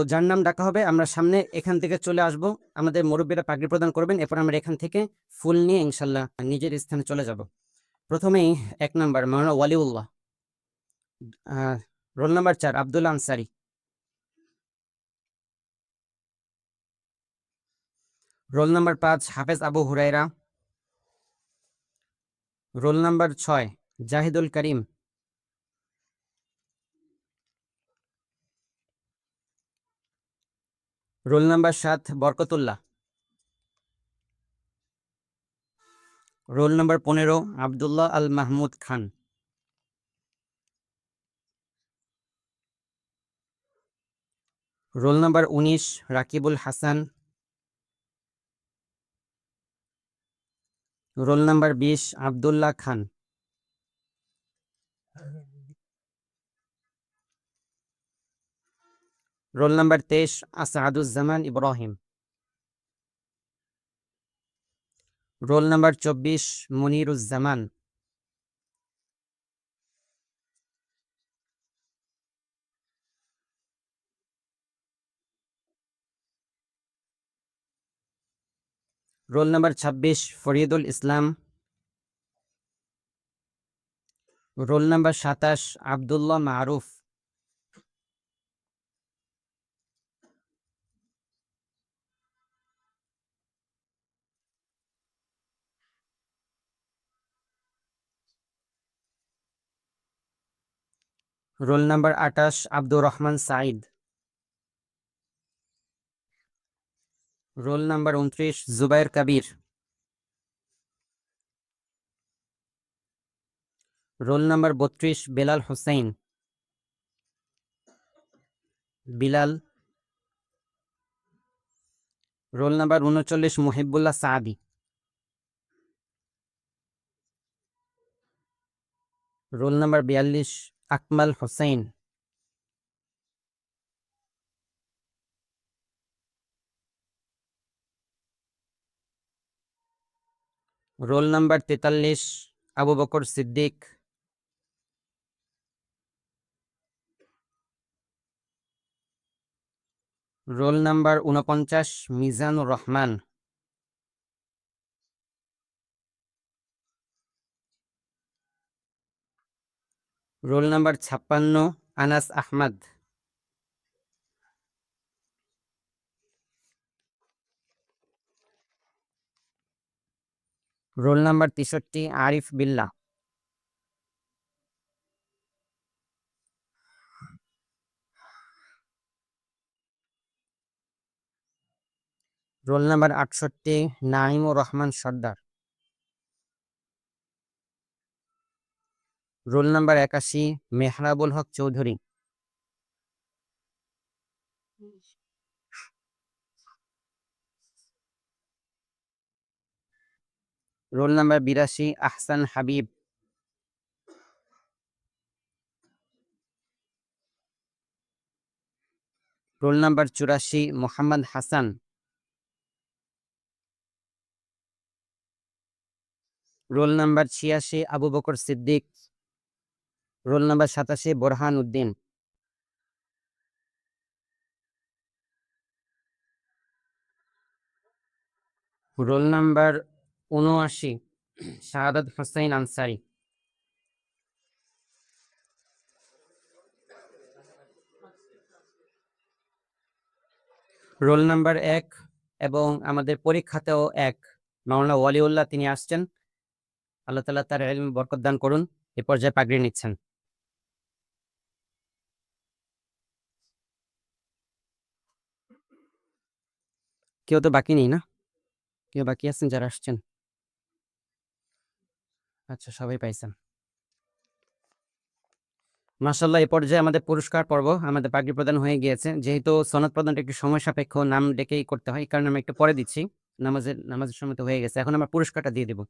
তো যার নাম ডাকা হবে, আমরা সামনে এখান থেকে চলে আসব। আমাদের মুরব্বীরা পাগড়ি প্রদান করবেন, এরপর আমরা এখান থেকে ফুল নিয়ে ইনশাল্লাহ নিজের স্থানে চলে যাব। প্রথমেই এক নম্বর মাওলানা ওয়ালিউল্লাহ। রোল নাম্বার চার, আব্দুল আনসারি। রোল নাম্বার পাঁচ, হাফেজ আবু হুরাইরা রোল নাম্বার ছয়, জাহিদুল করিম। রোল নাম্বার সাত, বরকতুল্লাহ। রোল নাম্বার পনেরো, আবদুল্লাহ আল মাহমুদ খান। রোল নাম্বার উনিশ, রাকিবুল হাসান। রোল নাম্বার বিশ, আবদুল্লাহ খান। রোল নাম্বার তেইশ আসাদুজ্জামান ইব্রাহিম রোল নাম্বার চব্বিশ মনিরুজ্জামান রোল নাম্বার ছাব্বিশ ফরিদুল ইসলাম রোল নাম্বার সাতাশ আবদুল্লাহ মারুফ রোল নাম্বার আটাশ আব্দুর রহমান সাইদ রোল নাম্বার উনত্রিশ, জুবাইর কবির। রোল নাম্বার বত্রিশ, বেলাল হোসেন বিলাল। রোল নাম্বার উনচল্লিশ, মুহিবুল্লাহ সাদি। রোল নাম্বার বিয়াল্লিশ আকমাল হোসেন রোল নাম্বার তেতাল্লিশ আবু বকর সিদ্দিক। রোল নাম্বার উনপঞ্চাশ মিজানুর রহমান। রোল নাম্বার ছাপ্পান্ন আনাস আহমদ রোল নাম্বার তেষট্টি আরিফ বিল্লাহ রোল নাম্বার আটষট্টি নাইমুর রহমান সর্দার রোল নাম্বার একাশি, মেহরাবুল হক চৌধুরী। রোল নাম্বার বিরাশি, আহসান হাবিব। রোল নাম্বার চুরাশি, মোহাম্মদ হাসান। রোল নাম্বার ছিয়াশি, আবু বকর সিদ্দিক। রোল নাম্বার সাতাশে বোরহান উদ্দিন। রোল নাম্বার উনআশি শাহাদাত হোসেন আনসারি। রোল নাম্বার এক এবং আমাদের পরীক্ষাতেও এক। মাওলানা ওয়ালিউল্লাহ তিনি আসছেন। আল্লাহ তালা তার বরকত দান করুন। এ পর্যায়ে পাগড়ি নিচ্ছেন। কেউ তো বাকি নেই না? কেউ বাকি আছেন যারা আসছেন? আচ্ছা সবাই পাইছেন। মাসাল্লাহ এ পর্যায়ে আমাদের পুরস্কার পর্ব আমাদের পাগড়ি প্রদান হয়ে গিয়েছে। যেহেতু সনদ প্রদানটা একটু সময় সাপেক্ষ, নাম ডেকেই করতে হয় কারণে আমি একটু পরে দিচ্ছি। নামাজের নামাজের সময় তো হয়ে গেছে। এখন আমরা পুরস্কারটা দিয়ে দেবো।